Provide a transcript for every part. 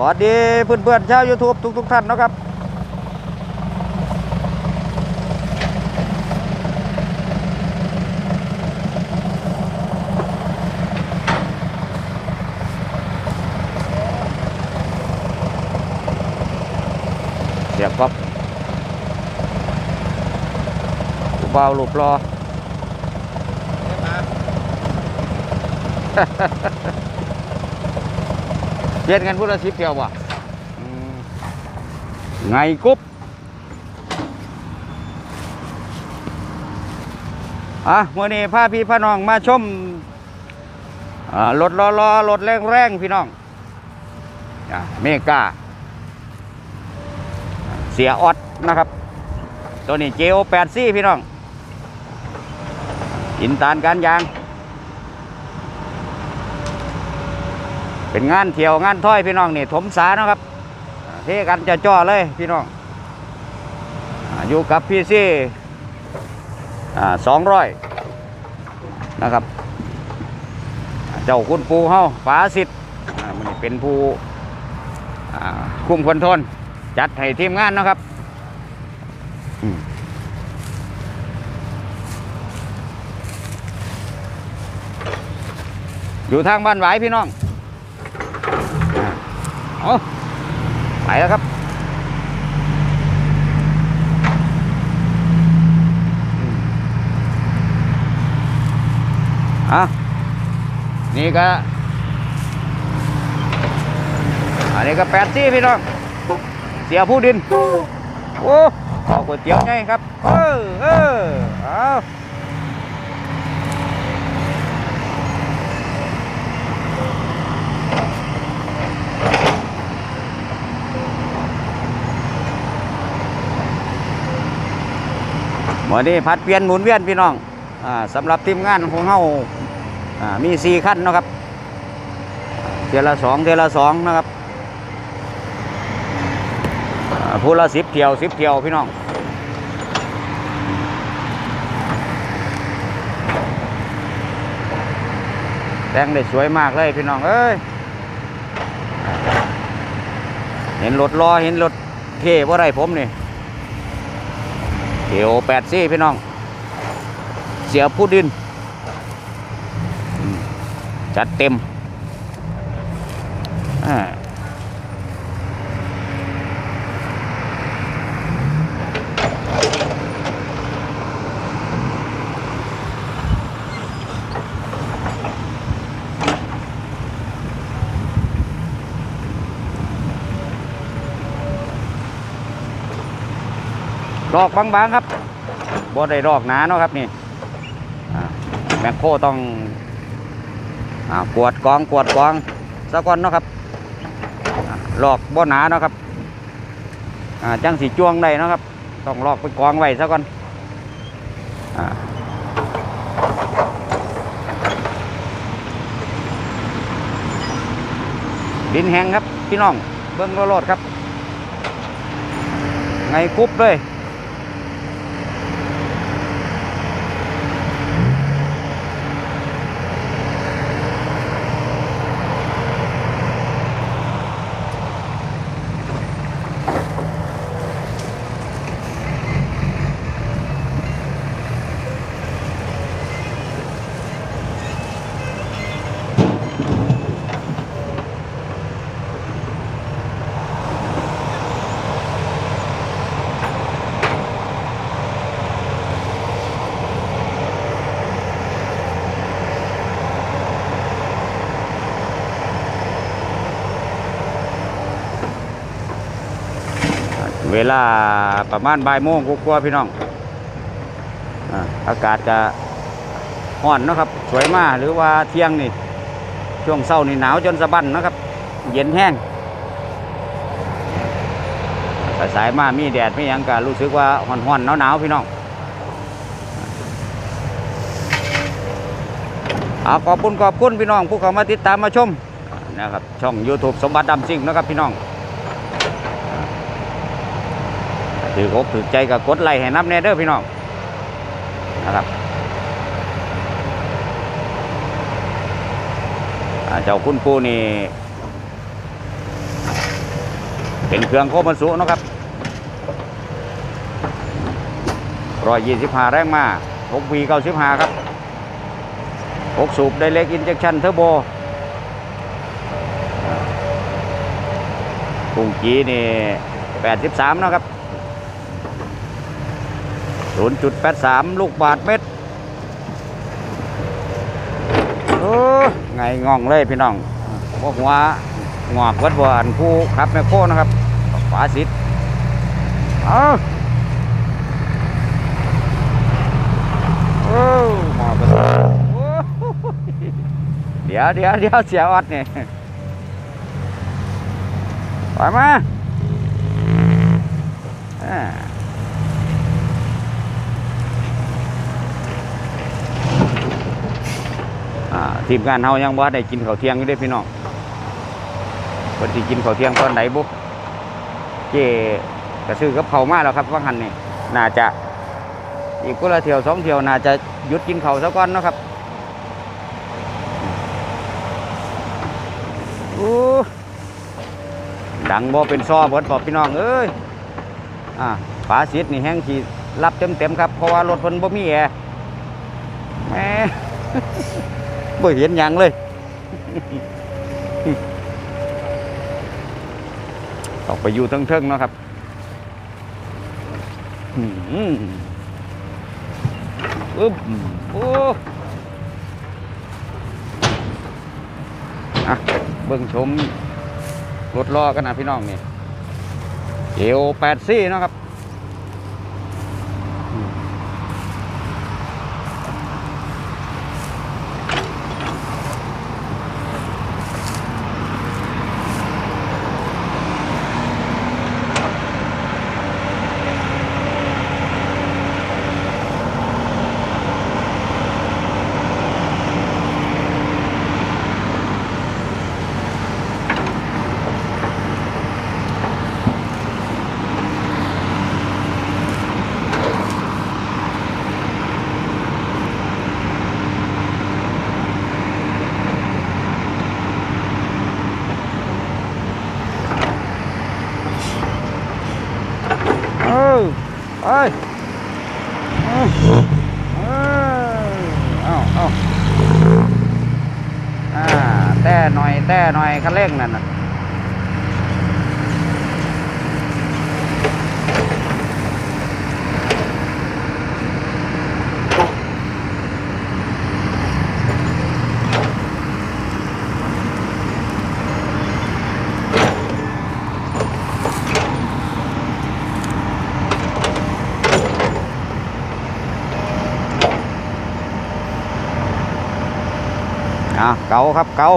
วัสดีเพื่อนๆชาว YouTube ทุกๆท่านนะครับ เสียบก๊อปลูกเบาลูกรอ เย็นกันพุทธชิปเดียวบ่ไงกุ๊บอะมื่อนี้พาพี่พาน้องมาชมรถล้อล้อรถแรงแรงๆพี่น้องเมกาเสียออดนะครับ ตัวนี้ JO 8 c พี่น้องอินตานการยาง เป็นงานเที่ยวงานถ้อยพี่น้องนี่ถมสานะครับอ่าเทกันจะจ่อเลยพี่น้องอยู่กับพี่ซี่สองร้อยนะครับ เจ้าคุณปูเฮาฝาสิทธิ์มันเป็นผู้คุมคนทรลจัดให้ทีมงานนะครับอยู่ทางบ้านไหวพี่น้อง เอาไปแล้วครับอะนี่ก็ อันนี้ก็แปดซี่พี่น้อง เสียผู้ดิน โอ้ขอก๋วยเตี๋ยวไงครับ เออเออเอา วันนี้พัดเปลี่ยนหมุนเวียนพี่น้องอ่าสำหรับทีมงานของเฮาอ่ามีสี่ขั้นนะครับเทละสองเทละสองนะครับอ่าผู้ละสิบเที่ยวสิบเที่ยวพี่น้องแต่งได้สวยมากเลยพี่น้องเอ้ยเห็นรถรอเห็นรถเท่ว่าไรผมนี่ เขียวแปดซี่พี่น้อง เสียผู้ดิน จัดเต็ม ดอกบางๆครับบ่ได้รอกหนาเนาะครับนี่แมคโคต้องอกวดกองกวดกองซะก่อนเนาะครับอ่าลอกบ่หนาเนาะครับจังสีจ้วงได้เนาะครับ ต้องลอกไปกองไว้ซะก่อนดินแห้งครับ พี่น้องเบิ้งโลดครับ ไงคุบเลย เวลาประมาณบ่ายโมงกว่าพี่น้องอากาศจะร้อนนะครับ สวยมากหรือว่าเที่ยงนี่ช่วงเช้านี่หนาวจนสะบั้นนะครับ เย็นแห้งสายมามีแดดไมีหยังก็รู้สึกว่าห่อนๆหนาวๆพี่น้องเอาขอบคุณขอบคุณพี่น้องผู้เข้ามาติดตามมาชมนะครับช่อง YouTube สมบัติดำซิ่งนะครับพี่น้อง ถืออกถือใจกับกดไลค์ให้นับแน่เด้อพี่น้องนะครับเจ้าคุณปูนี่ เป็นเครื่องโคมันสุนะครับร้อยยี่สิบห้าแรงมาหกวีเก้าสิบห้าครับหกสูบไดเล็กอินเจคชั่นเทอร์โบกุ้งกีนี่แปดสิบสามนะครับ ศูนย์จุดแปดสามลูกบาทเม็ดโอ้ไงงองเลยพี่น้องพวกหัวงอกวัดบวนผู้ขับแมคโครนะครับฝาสิทธิ์เอาโอ้หมอกระโอ้เดี๋ยวเดี๋ยวเดี๋ยวเสียออดเนี่ยไปมาอ่าอ่า ทีมงานเฮายังบ่ได้กินข้าวเที่ยงอยู่เด้พี่น้องเพิ่นสิกินข้าวเที่ยงตอนไหนบุเจก็ซื้อกับเขามาแล้วครับว่างหันนี่น่าจะอีกกุละเที่ยวสองเที่ยวน่าจะหยุดกินข้าวซะก่อนนะครับอู้ดังบ่เป็นซอเบิดบอกพี่น้องเอ้ยอ่าฝาสิทธิ์นี่แห้งขีรับเต็มเต็มครับเพราะว่ารถเพิ่นบ่มีแอร์แหม่ บ่เห็นหยังเลย ออกไปอยู่เทิงๆเนาะครับอืมอึ๊บโอ้อะเบิ่งชมรถล้อกันนะพี่น้องนี่เอวแปดซี่เนาะครับ ออเอ้ยเอ้ยเอ้ยเอาเอาอ่าแต่หน่อยแต่หน่อยคันเร่งนั่นน่ะ เกาครับเกา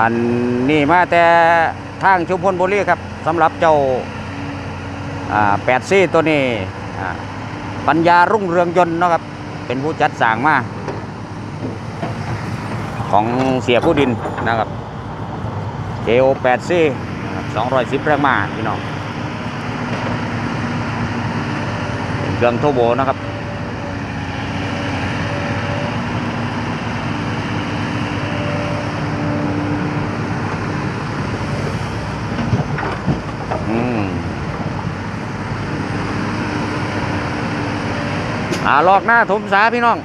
อันนี้มาแต่ทางชุมพลบุรีครับสำหรับเจ้าแปดซี่ตัวนี้ปัญญารุ่งเรืองยนต์นะครับ เป็นผู้จัดสร้างมา ของเสียผู้ดินนะครับ JO 8 c สองร้อยสิบแรงมาพี่น้องเป็นเครื่องโทโบนะครับ อ่าลอกหน้าถมสาพี่น้อง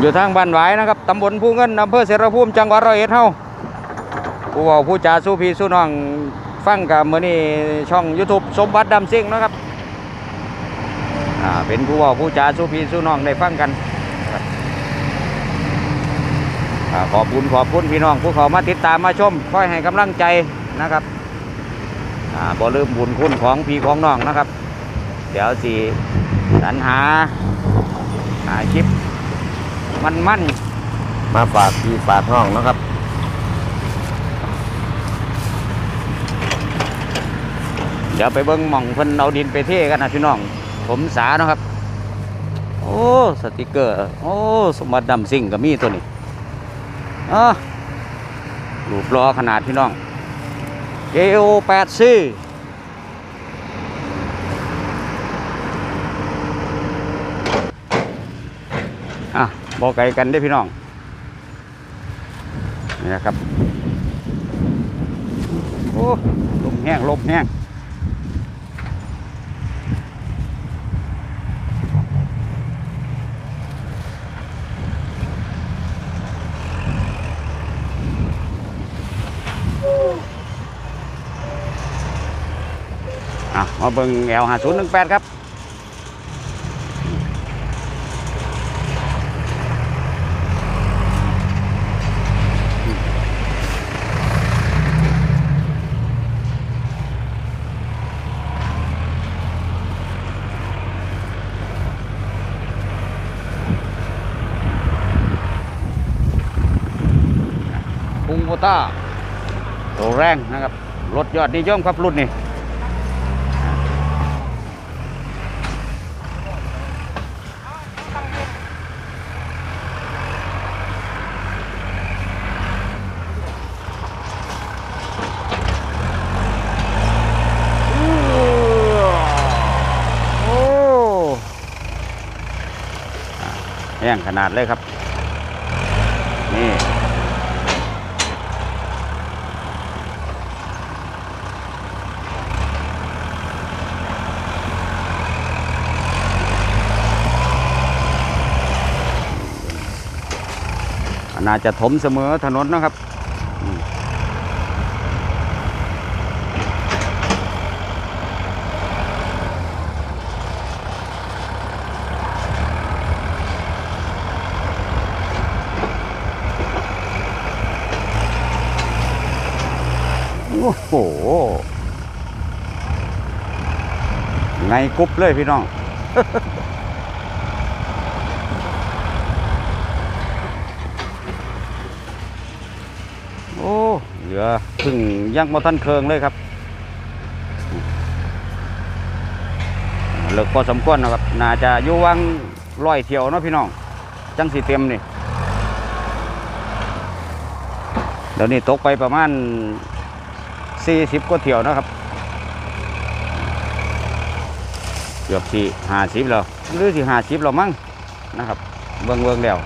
อยู่ทางบ้านหวายนะครับตำบลผู้เงินอำเภอเสรภูมิจังหวัดร้อยเอ็ดเฮาผู้ว่าผู้จ่าสู้พี่สู้น้องฟังกับมือนี่ช่อง YouTube สมบัติดำซิ่งนะครับ อ่า เป็นผู้ว่าผู้จ่าสู้พี่สู้น้องได้ฟังกันครับอ่า ขอบคุณขอบคุณพี่น้องผู้เขามาติดตามมาชมคอยให้กำลังใจนะครับอ่าบ่ลืมบุญคุณของพี่ของน้องนะครับ เดี๋ยวสิสรรหาหาคลิปมันมันๆมาฝากพี่ฝากน้องนะครับเดี๋ยวไปเบิ้งหม่องเพิ่นเอาดินไปเทกันนะพี่น้อง ผมสาเนาะครับ โอ้ สติกเกอร์ โอ้ สมบัติดำสิ่งก็มีตัวนี้ อะรูปรอขนาดพี่น้อง JO 8 C อะบอกไกลกันได้พี่น้อง นี่นะครับ โอ้ลมแห้งลมแห้ง มาเบิ่งแอลหาศูนย์หนึ่งแปดครับุงโบต้าตัวแรงนะครับ รถยอดนิยมครับรุ่นนี้ โอ้อะแห้ งขนาดเลยครับ นี่น่าจะถมเสมอถนนนะครับ โอ้โห ไงกรุ๊บเลยพี่น้อง โอ้ เหลือเพึ่งยังมาท่านเคืองเลยครับเลิกพอสมควรนะครับ น่าจะอยู่วังร้อยเที่ยวเนาะพี่น้อง จังสีเต็มนี่ เดี๋ยวนี้ตกไปประมาณ 40กว่าเที่ยวนะครับ เกือบสี่ห้าสิบแล้วหรือสี่ห้าสิบแล้วมั้งนะครับ เบิ่งเบิ่งแล้ว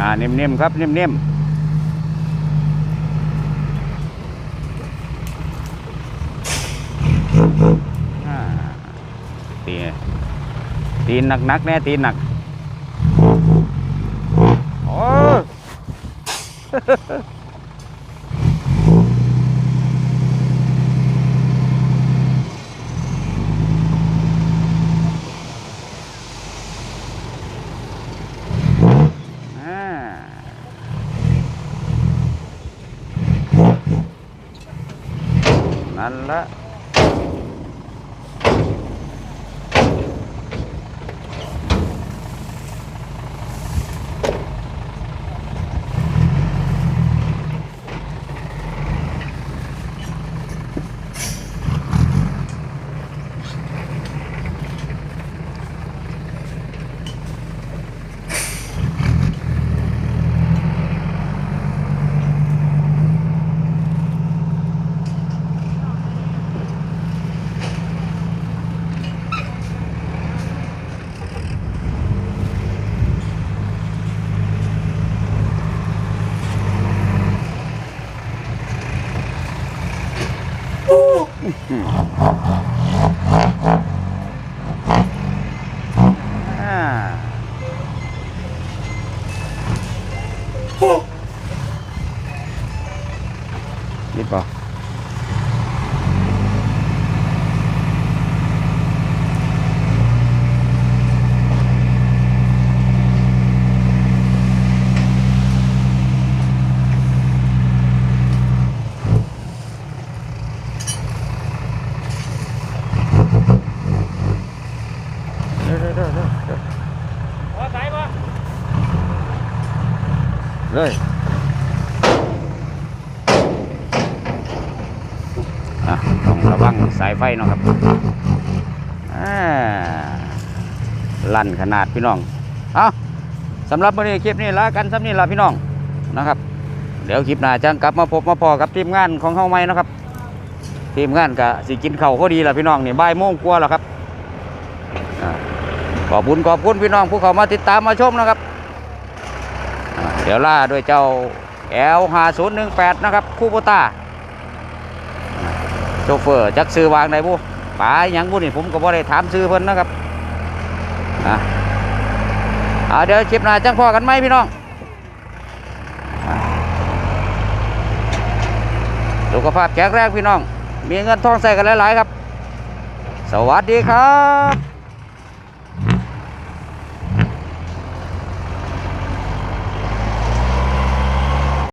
อ่าเนิ่มๆครับเนิ่มๆอ่าตี ตีนหนักๆแน่ตีนหนักโอ้ยอ่นั่นละอ่า นี่ป่ะเดี๋ยวเดี๋ยวเดี๋ยวเดี๋ยวเดี๋ยว พอสายปะ เลยต้องระวังสายไฟเนาะครับลั่นขนาดพี่น้อง เอาสำหรับวันนี้คลิปนี้ลากันสำนี้ละพี่น้องนะครับ เดี๋ยวคลิปหน้าจังกลับมาพบมาพอกับทีมงานของเฮาไหมนะครับ ทีมงานก็สิกินเข้าก็ดีละพี่น้องนี่บ่ายโมงกว่าแล้วครับขอบคุณขอบคุณพี่น้องผู้เขามาติดตามมาชมนะครับ เดี๋ยวล่าด้วยเจ้า L5018 นะครับ คูโบต้าโชเฟอร์จักซื้อวางได้บุป๋ายังบุนี่ผมก็บ่ได้ถามซื้อเพิ่นนะครับอะอ่าเดี๋ยวคลิปหน้าจังพอกันไหมพี่น้องสุขภาพแข็งแรงพี่น้อง มีเงินทองใส่กันหลาย ๆ ครับ สวัสดีครับ